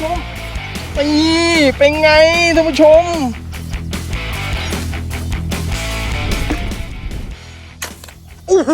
ผู้ชมนี่เป็นไงท่านผู้ชม โอ้โห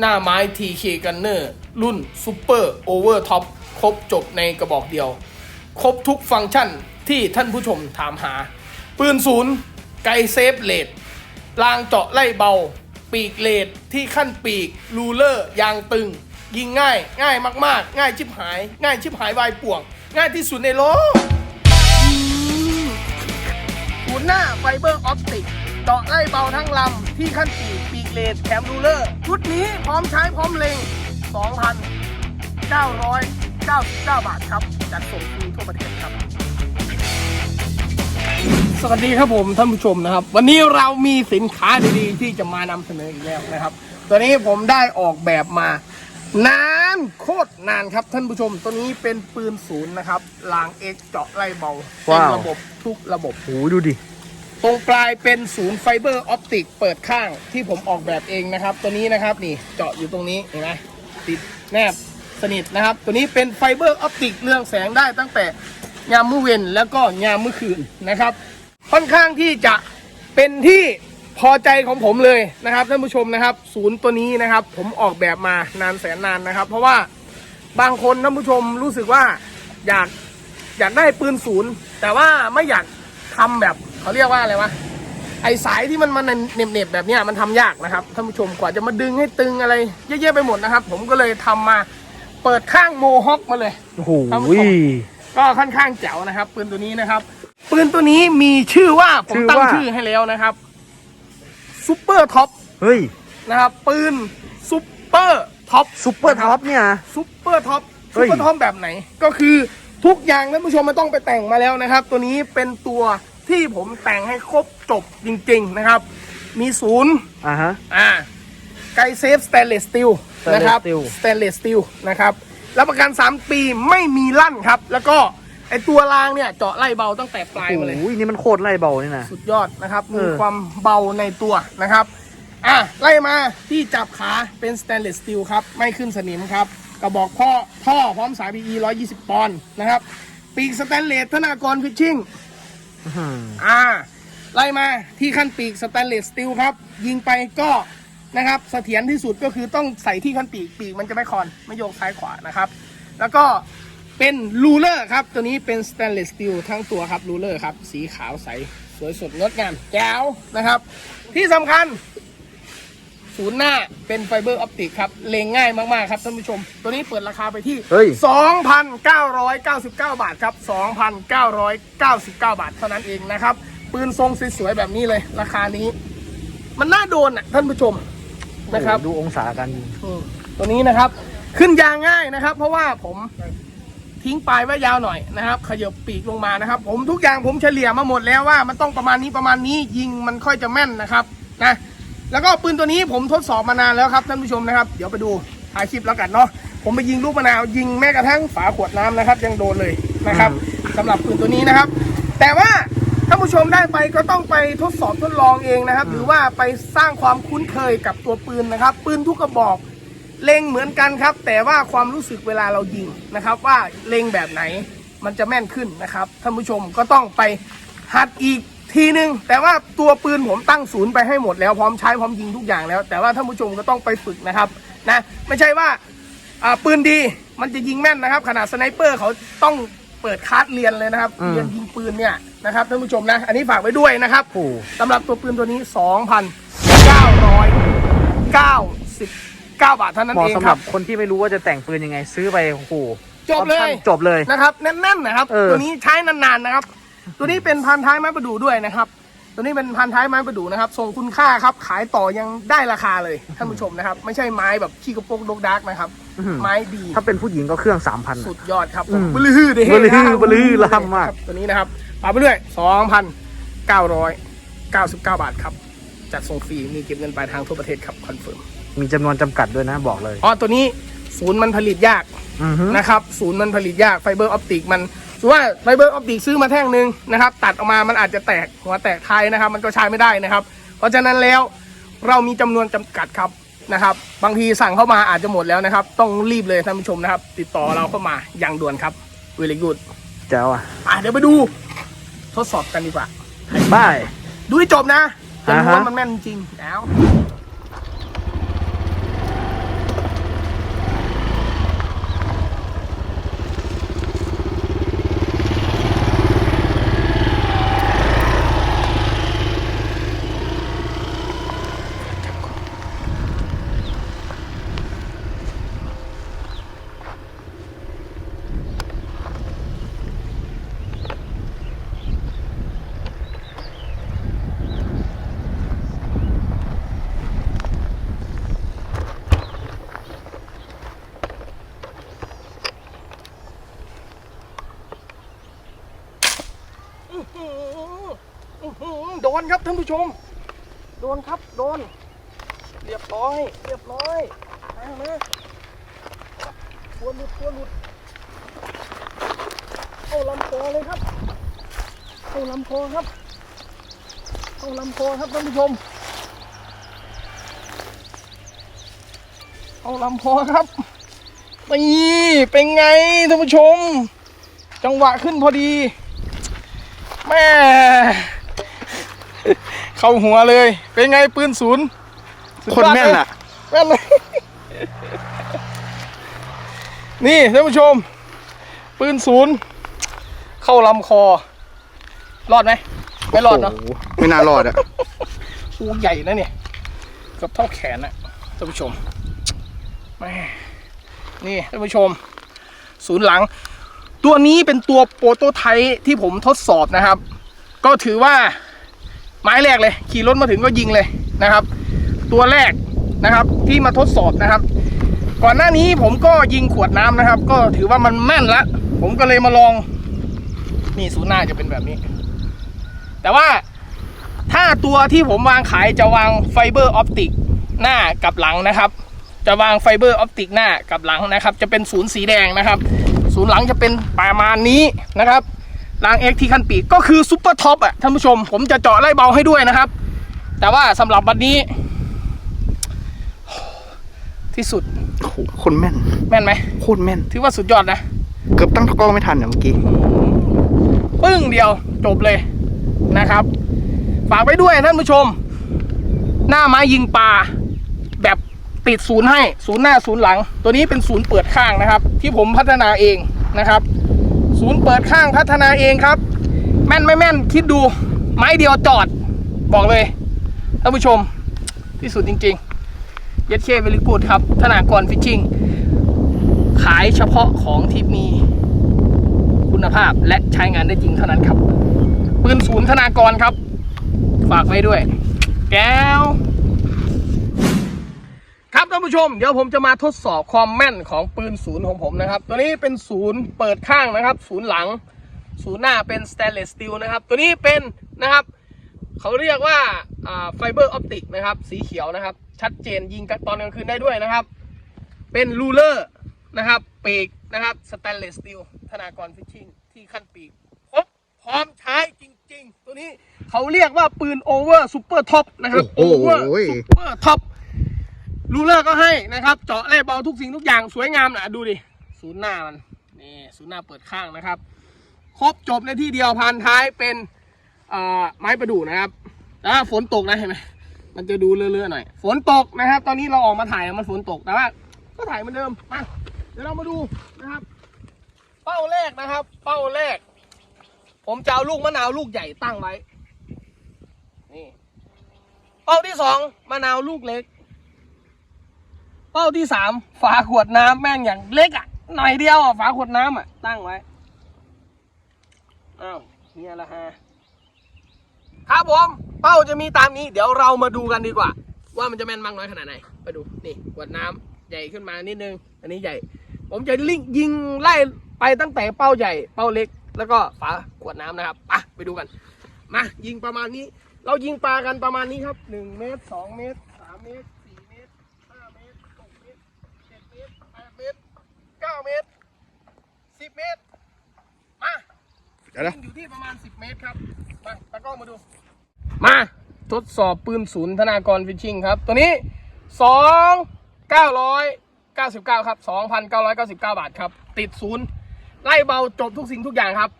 หน้าไม้ TK Gunner รุ่น Super Over Top ครบจบในกระบอกเดียว ครบทุกฟังก์ชันที่ท่านผู้ชมถามหา ปืนศูนย์ไกเซฟเลดรางเจาะไล่เบา ปีกเลดที่ขั้นปีกรูเลอร์ ยางตึง ยิงง่าย ง่ายมาก ๆ ง่ายชิบหาย ง่ายชิบหายวายป่วง ง่ายที่สุดในโลกศูนย์หน้าไฟเบอร์ออปติกเจาะไล่เบาทั้งลำ ที่ขั้นปีกปีกเลดแถมรูเลอร์ชุดนี้พร้อมใช้พร้อมเล็ง 2,999 บาทครับ จัดส่งฟรีทั่วประเทศครับ สวัสดีครับผมท่านผู้ชมนะครับ วันนี้เรามีสินค้าดีๆ ที่จะมานำเสนออีกแล้วนะครับ ตัวนี้ผมได้ออกแบบมานานโคตรนานครับท่านผู้ชม ตัวนี้เป็นปืนศูนย์นะครับลางเอ็กเจาะไล่เบาเต็มว้าว ระบบทุกระบบ โหดูดิ ตรงปลายเป็นศูนย์ไฟเบอร์ออปติกเปิดข้างที่ผมออกแบบเองนะครับ ตัวนี้นะครับนี่เจาะอยู่ตรงนี้เห็นไหมติดแนบ สนิทนะครับ ตัวนี้เป็นไฟเบอร์ออปติกเรืองแสงได้ตั้งแต่ยามมื้อเย็นแล้วก็ยามมื้อคืนนะครับ ค่อนข้างที่จะเป็นที่พอใจของผมเลยนะครับท่านผู้ชมนะครับ ศูนย์ตัวนี้นะครับ ผมออกแบบมานานแสนนานนะครับ เพราะว่าบางคนท่านผู้ชมรู้สึกว่าอยากอยากได้ปืนศูนย์ แต่ว่าไม่อยากทำแบบเขาเรียกว่าอะไรวะไอสายที่มันมันเน็บๆแบบนี้มันทำยากนะครับท่านผู้ชมกว่าจะมาดึงให้ตึงอะไรเยอะแยะไปหมดนะครับ ผมก็เลยทำมา เปิดข้างโมฮอคมาเลยโอ้โหท่านผู้ชมก็ค่อนข้างแจ๋วนะครับ ปืนตัวนี้นะครับ ปืนตัวนี้มีชื่อว่าผมตั้งชื่อให้แล้วนะครับซูเปอร์ท็อปเฮ้ยนะครับ ปืนซูเปอร์ท็อปซุปเปอร์ท็อปเนี่ยซูเปอร์ท็อปเฮ้ซูยเปอร์ท็อปแบบไหน ก็คือทุกอย่างท่านผู้ชมไม่ต้องไปแต่งมาแล้วนะครับ ตัวนี้เป็นตัวที่ผมแต่งให้ครบจบจริง ๆ นะครับ มีศูนย์อ่าฮะอ่าไกเซฟสเตนเลสสตีล Stainless นะครับ steel สเตนเลสสตีลนะครับรับประกัน 3 ปีไม่มีลั่นครับ แล้วก็ไอตัวรางเนี่ยเจาะไล่เบาตั้งแต่ปลายโอ้มาเลยโหนี่มันโคตรไล่เบานี่นะ สุดยอดนะครับเอมีอความเบาในตัวนะครับอะไล่มาที่จับขาเป็นสเตนเลสสตีลครับไม่ขึ้นสนิมครับกระบอกพ่อท่อพร้อมสาย PE 120 ปอนด์นะครับ ปีกสแตนเลสธนากรฟิชชิ่ง อื้อหืออ่าไล่มาที่ขั้นปีกสแตนเลสสตีลครับ ยิงไปก็ นะครับเสถียรที่สุดก็คือต้องใส่ที่ขั้นปีกปีกมันจะไม่คอนไม่โยกซ้ายขวานะครับ แล้วก็เป็นรูเลอร์ครับตัวนี้เป็นสแตนเลสสตีลทั้งตัวครับรูเลอร์ครับสีขาวใสสวยสดงดงามแจ๋วนะครับ ที่สำคัญศูนย์หน้าเป็นไฟเบอร์ออปติกครับ เลงง่ายมาก ๆ ครับท่านผู้ชม ตัวนี้เปิดราคาไปที่เฮ้ย2,999 บาทครับ 2,999 บาทเท่านั้นเองนะครับ ปืนทรงสวยๆแบบนี้เลย ราคานี้ มันน่าโดนอะท่านผู้ชม นะครับโอ้โหดูองศากันยิงอืมตัวนี้นะครับ ขึ้นยางง่ายนะครับ เพราะว่าผมทิ้งปลายไว้ยาวหน่อยนะครับ ขยับปีกลงมานะครับ ผมทุกอย่างผมเฉลี่ยมาหมดแล้วว่ามันต้องประมาณนี้ประมาณนี้ยิงมันค่อยจะแม่นนะครับนะแล้วก็ปืนตัวนี้ผมทดสอบมานานแล้วครับท่านผู้ชมนะครับ เดี๋ยวไปดูถ่ายคลิปแล้วกันเนาะผมไปยิงลูกมะนาวยิงแม้กระทั่งฝาขวดน้ำนะครับ ยังโดนเลยนะครับสำหรับปืนตัวนี้นะครับ แต่ว่า ท่านผู้ชมได้ไปก็ต้องไปทดสอบทดลองเองนะครับ หรือว่าไปสร้างความคุ้นเคยกับตัวปืนนะครับ ปืนทุกกระบอกเล็งเหมือนกันครับ แต่ว่าความรู้สึกเวลาเรายิงนะครับ ว่าเล็งแบบไหนมันจะแม่นขึ้นนะครับท่านผู้ชมก็ต้องไปหัดอีกทีนึง แต่ว่าตัวปืนผมตั้งศูนย์ไปให้หมดแล้วพร้อมใช้พร้อมยิงทุกอย่างแล้ว แต่ว่าท่านผู้ชมก็ต้องไปฝึกนะครับนะไม่ใช่ว่าอ่าปืนดีมันจะยิงแม่นนะครับขนาดสไนเปอร์เขาต้องเปิดคลาสเรียนเลยนะครับเรียนยิงปืนเนี่ย นะครับท่านผู้ชมนะ อันนี้ฝากไว้ด้วยนะครับโอ้โหสำหรับตัวปืนตัวนี้ 2,999 บาทเท่านั้นเหมาะเองสำคหรัรับบ คนที่ไม่รู้ว่าจะแต่งปืนยังไง ซื้อไปโอ้โหจบเลยออปชั่นจบเลย นะครับแน่นๆนะครับ เออ ตัวนี้ใช้นานๆนะครับ ตัวนี้เป็นพันท้ายไม้ประดู่ด้วยนะครับ ตัวนี้เป็นพันท้ายไม้ประดู่นะครับทรงคุณค่าครับ ขายต่อยังได้ราคาเลยท่านผู้ชมนะครับ ไม่ใช่ไม้แบบขี้กระโปรงดกดักนะครับ อื้อหือไม้ดี ถ้าเป็นผู้หญิงก็เครื่องสามพัน สุดยอดครับผอืมมบลือฮือเด้บลือฮือนะบลือฮือล้ำมาก ครับตัวนี้นะครับ ปาไปเรื่อย2,999 บาทครับ จัดส่งฟรี มีเก็บเงินปลายทางทั่วประเทศครับ คอนเฟิร์ม มีจำนวนจำกัดด้วยนะบอกเลย อ๋อ ตัวนี้ศูนย์มันผลิตยากอือฮึนะครับ ศูนย์มันผลิตยาก ไฟเบอร์ออปติกมันถือว่าไฟเบอร์ออปติกซื้อมาแท่งหนึ่งนะครับ ตัดออกมา มันอาจจะแตก หัวแตกท้ายนะครับ มันก็ใช้ไม่ได้นะครับ เพราะฉะนั้นแล้วเรามีจำนวนจำกัดครับนะครับ บางทีสั่งเข้ามาอาจจะหมดแล้วนะครับ ต้องรีบเลยท่านผู้ชมนะครับ ติดต่อเราเข้ามาอย่างด่วนครับเวลิกูดแจ๋วอะ อะเดี๋ยวไปดู ทดสอบกันดีกว่าบายดูให้จบนะจะอ่ารู้ฮะว่ามันแม่นจริงแล้ว อื้อหือ อื้อหือโดนครับท่านผู้ชม โดนครับโดน เรียบร้อย เรียบร้อยมามาตัวหลุดตัวหลุดเข้าลำคอเลยครับเข้าลำคอครับเข้าลำคอครับท่านผู้ชมเข้าลำคอครับนี่เป็นไงท่านผู้ชม จังหวะขึ้นพอดีแม่ เข้าหัวเลย เป็นไงปืนศูนย์สุดยอดคนแม่นอะ แม่นเลย นี่ท่านผู้ชม ปืนศูนย์เข้าลำคอ รอดไหมไม่รอดเนาะโโหไม่น่ารอดอะตัวใหญ่นะเนี่ยเกือบเท่าแขนนะท่านผู้ชมแม่นี่ท่านผู้ชม ศูนย์หลัง ตัวนี้เป็นตัวโปรโตไทป์ที่ผมทดสอบนะครับ ก็ถือว่า ไม้แรกเลย ขี่รถมาถึงก็ยิงเลยนะครับ ตัวแรกนะครับที่มาทดสอบนะครับ ก่อนหน้านี้ผมก็ยิงขวดน้ำนะครับ ก็ถือว่ามันแม่นละ ผมก็เลยมาลองนี่ศูนย์หน้าจะเป็นแบบนี้ แต่ว่าถ้าตัวที่ผมวางขายจะวางไฟเบอร์ออปติกหน้ากับหลังนะครับ จะวางไฟเบอร์ออปติกหน้ากับหลังนะครับ จะเป็นศูนย์สีแดงนะครับ ศูนย์หลังจะเป็นประมาณนี้นะครับ รางเอ็กที่ขั้นปีกก็คือซุปเปอร์ท็อปอะท่านผู้ชม ผมจะเจาะไล่เบาให้ด้วยนะครับ แต่ว่าสำหรับวันนี้ ที่สุดโอ้โหคนแม่น แม่นไหมโคตรแม่น ถือว่าสุดยอดนะ เกือบตั้งตะกร้อไม่ทันอะเมื่อกี้ ปึ้งเดียวจบเลยนะครับ ฝากไว้ด้วยท่านผู้ชม หน้าไม้ยิงปลาแบบติดศูนย์ให้ศูนย์หน้าศูนย์หลัง ตัวนี้เป็นศูนย์เปิดข้างนะครับ ที่ผมพัฒนาเองนะครับ ศูนย์เปิดข้างพัฒนาเองครับ แม่นไม่แม่นคิดดูไม้เดียวจอดบอกเลยท่านผู้ชมที่สุดจริงๆ เย็ดเคเวลิกูดครับ ธนากรฟิชชิ่ง ขายเฉพาะของที่มีคุณภาพและใช้งานได้จริงเท่านั้นครับ ปืนศูนย์ธนากรครับ ฝากไว้ด้วย แก้ว ท่านผู้ชม เดี๋ยวผมจะมาทดสอบความแม่นของปืนศูนย์ของผมนะครับ ตัวนี้เป็นศูนย์เปิดข้างนะครับ ศูนย์หลัง ศูนย์หน้าเป็นส t ต n เลสสตีลนะครับ ตัวนี้เป็นนะครับเขาเรียกว่าไฟเบอร์ออปติกนะครับ สีเขียวนะครับ ชัดเจนยิงตอนกลางคืนได้ด้วยนะครับ เป็นรูเลอร์นะครับ ปีกนะครับส t ต n เลสสตีลธนากรฟิชชิ่งที่ขั้นปีกครบพร้อมใช้จริง ๆ ตัวนี้เขาเรียกว่าปืนโอเวอร์ซูเปอร์ท็อปนะครับโอ้โหเวอร์ซูเปอร์ท็อป รูเลอร์ก็ให้นะครับ เจาะแร่เบาทุกสิ่งทุกอย่างสวยงามนะดูดิศูนย์หน้ามันนี่ศูนย์หน้าเปิดข้างนะครับ ครบจบในที่เดียวพันท้ายเป็นไม้ประดู่นะครับแต่ว่าฝนตกนะเห็นไหมมันจะดูเลื่อยๆหน่อย ฝนตกนะครับ ตอนนี้เราออกมาถ่ายมันฝนตกแต่ว่าก็ถ่ายเหมือนเดิมมาเดี๋ยวเรามาดูนะครับ เป้าแรกนะครับ เป้าแรก ผมจะเอาลูกมะนาวลูกใหญ่ตั้งไว้นี่เป้าที่สองมะนาวลูกเล็ก เป้าที่สามฝาขวดน้ำแม่งอย่างเล็กอะหน่อยเดียวอะฝาขวดน้ำอะตั้งไว้อ้าวเนี่ยละฮะครับผมเป้าจะมีตามนี้ เดี๋ยวเรามาดูกันดีกว่า ว่ามันจะแม่นมากน้อยขนาดไหนไปดูนี่ขวดน้ำใหญ่ขึ้นมานิดนึง อันนี้ใหญ่ ผมจะลิงยิงไล่ไปตั้งแต่เป้าใหญ่เป้าเล็ก แล้วก็ฝาขวดน้ำนะครับอะไปดูกันมายิงประมาณนี้ เรายิงปลากันประมาณนี้ครับหนึ่งเมตรสองเมตรสามเมตร 9 เมตร 10 เมตร มาเดี๋นอยู่ที่ประมาณ 10 เมตรครับ มาตากล้องมาดู มาทดสอบปืนศูนย์ธนากรฟิชชิงครับ ตัวนี้ 2 999 ครับ 2,999 บาทครับ ติดศูนย์ ไล่เบาจบทุกสิ่งทุกอย่างครับ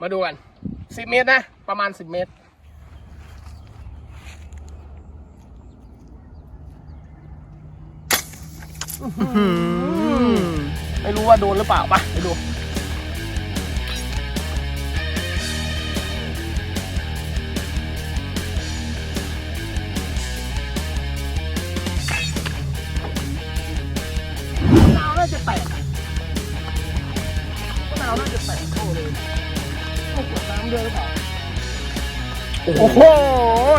มาดูกัน 10 เมตรนะ ประมาณ 10 เมตร อื้อ รู้ว่าโดนหรือเปล่าปะไปดูมะนาวน่าจะแตกอะมะนาวน่าจะแตกเข้าเลยต้องกดน้ำด้วยหรือเปล่าโอ้โห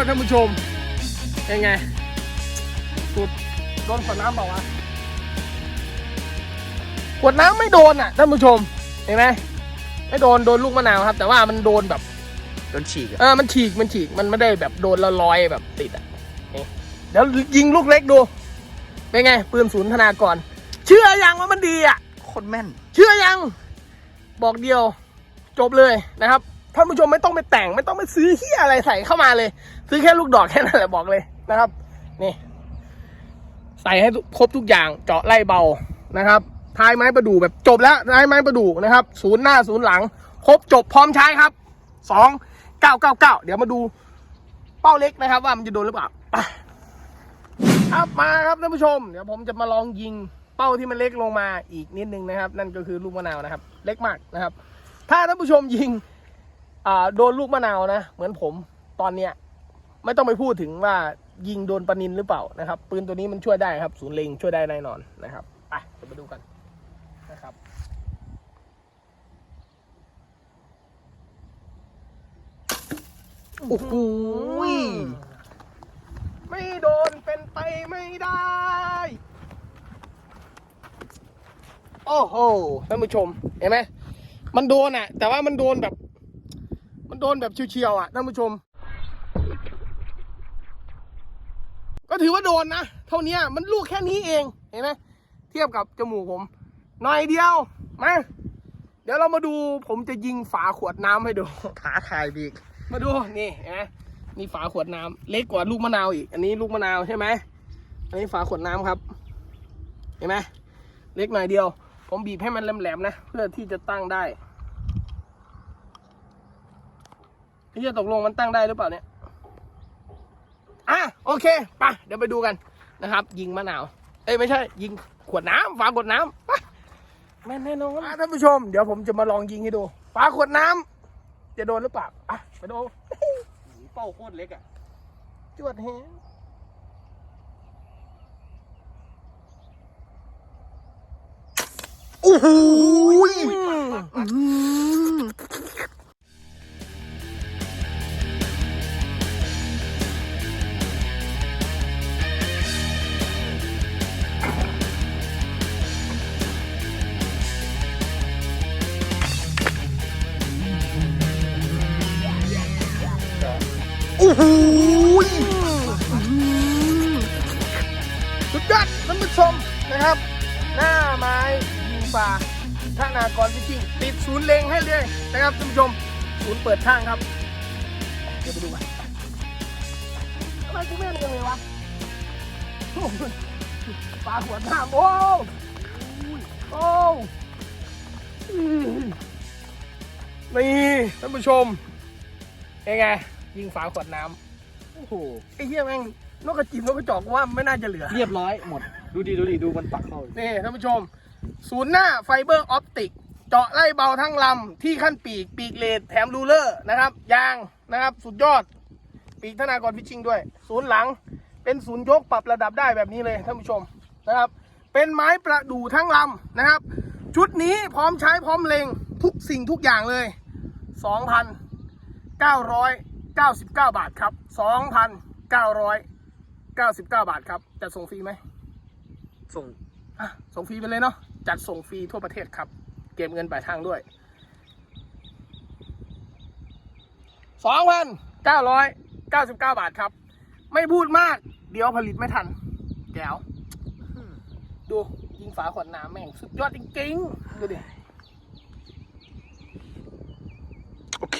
ท่านผู้ชมเป็นไงสุดโดนขวดน้ำเปล่าวะข วดน้ำไม่โดนอะท่านผู้ชมเห็นไหมไม่โดนโดนลูกมะนาวครับ แต่ว่ามันโดนแบบโดนฉีกอะเออมันฉีกมันฉีกมันไม่ได้แบบโดนละลอยแบบติดอะนี่เดี๋ยวยิงลูกเล็กดูเป็นไง ปืนศูนย์ธนากรเชื่อยังว่ามันดีอะโคตรแม่น เชื่อยัง บอกเดียว จบเลยนะครับท่านผู้ชมไม่ต้องไปแต่งไม่ต้องไปซื้อเฮียอะไรใส่เข้ามาเลย ซื้อแค่ลูกดอกแค่นั้นแหละบอกเลยนะครับนี่ใส่ให้ครบทุกอย่างเจาะไล่เบานะครับ ท้ายไม้ประดู่แบบจบแล้วท้ายไม้ประดู่นะครับ ศูนย์หน้าศูนย์หลัง ครบจบพร้อมใช้ครับสองเก้าเก้าเก้าเดี๋ยวมาดูเป้าเล็กนะครับ ว่ามันจะโดนหรือเปล่าไปครับมาครับท่านผู้ชม เดี๋ยวผมจะมาลองยิงเป้าที่มันเล็กลงมาอีกนิดนึงนะครับ นั่นก็คือลูกมะนาวนะครับ เล็กมากนะครับ ถ้าท่านผู้ชมยิงอ่าโดนลูกมะนาวนะ เหมือนผมตอนเนี้ยไม่ต้องไปพูดถึงว่ายิงโดนปนินหรือเปล่านะครับ ปืนตัวนี้มันช่วยได้ครับ ศูนย์เล็งช่วยได้แน่นอนนะครับ ไปเดี๋ยวไปดูกันนะครับ โอ้โหไม่โดนเป็นไปไม่ได้ โอ้โหท่านผู้ชม เห็นไหมมันโดนอะ แต่ว่ามันโดนแบบ มันโดนแบบเฉียวๆอะท่านผู้ชม ก็ถือว่าโดนนะ เท่านี้มันลูกแค่นี้เอง เห็นไหมเทียบกับจมูกผมหน่อยเดียวมาเดี๋ยวเรามาดูผมจะยิงฝาขวดน้ำให้ดูขาคายบีก มาดูนี่นไหมนี่ฝาขวดน้ำเล็กกว่าลูกมะนาวอีก อันนี้ลูกมะนาวใช่ไหมอันนี้ฝาขวดน้ำครับ เห็นไหมเล็กหน่อยเดียว ผมบีบให้มันแหลมๆนะเพื่อที่จะตั้งได้พี่จะตกลงมันตั้งได้หรือเปล่าเนี่ยอะโอเคไปเดี๋ยวไปดูกันนะครับ ยิงมะนาว เอ้ยไม่ใช่ ยิงขวดน้ำฝาขวดน้ำไปแม่แน่นอนท่านผู้ชม เดี๋ยวผมจะมาลองยิงให้ดูฝาขวดน้ำ จะโดนหรือเปล่าอะไปดูเป้าโคตรเล็กอะจวดแฮงโอ้โห ยอดท่านผู้ชมนะครับ หน้าไม้ยิงปลาท่านากรพิชิงติดศูนย์เลงให้เลยนะครับท่านผู้ชมศูนย์เปิดข้างครับ เดี๋ยวไปดูกันทำไมกูแม่นกันเลยวะโอ้โหปลาขวดน้ำโอ้โอ้อืมนี่ท่านผู้ชมเป็นไงยิงฝาขวดน้ำโอ้โหไอ้เหี้ยแม่ง นกกระจิบนกกระจอกกูว่าไม่น่าจะเหลือ เรียบร้อยหมด ดูดีดูดีดูมันปักเข้านี่ท่านผู้ชม ศูนย์หน้าไฟเบอร์ออปติก เจาะไล่เบาทั้งลำ ที่ขั้นปีก ปีกเลดแถมรูเลอร์นะครับ ยางนะครับ สุดยอด ปีกธนากรพิชชิ่งด้วย ศูนย์หลัง เป็นศูนย์ยกปรับระดับได้แบบนี้เลยท่านผู้ชมนะครับ เป็นไม้ประดู่ทั้งลำนะครับ ชุดนี้พร้อมใช้พร้อมเล็งทุกสิ่งทุกอย่างเลย 2,999 บาทครับ 2,999 บาทครับจะส่งฟรีไหม ส่งอะส่งฟรีไปเลยเนาะ จัดส่งฟรีทั่วประเทศครับ เก็บเงินปลายทางด้วยสองพันเก้าร้อยเก้าสิบเก้าบาทครับ ไม่พูดมาก เดี๋ยวผลิตไม่ทัน แก้ว ดูยิงฝาขวดน้ำแม่ง สุดยอดจริงๆ ดูดิโเค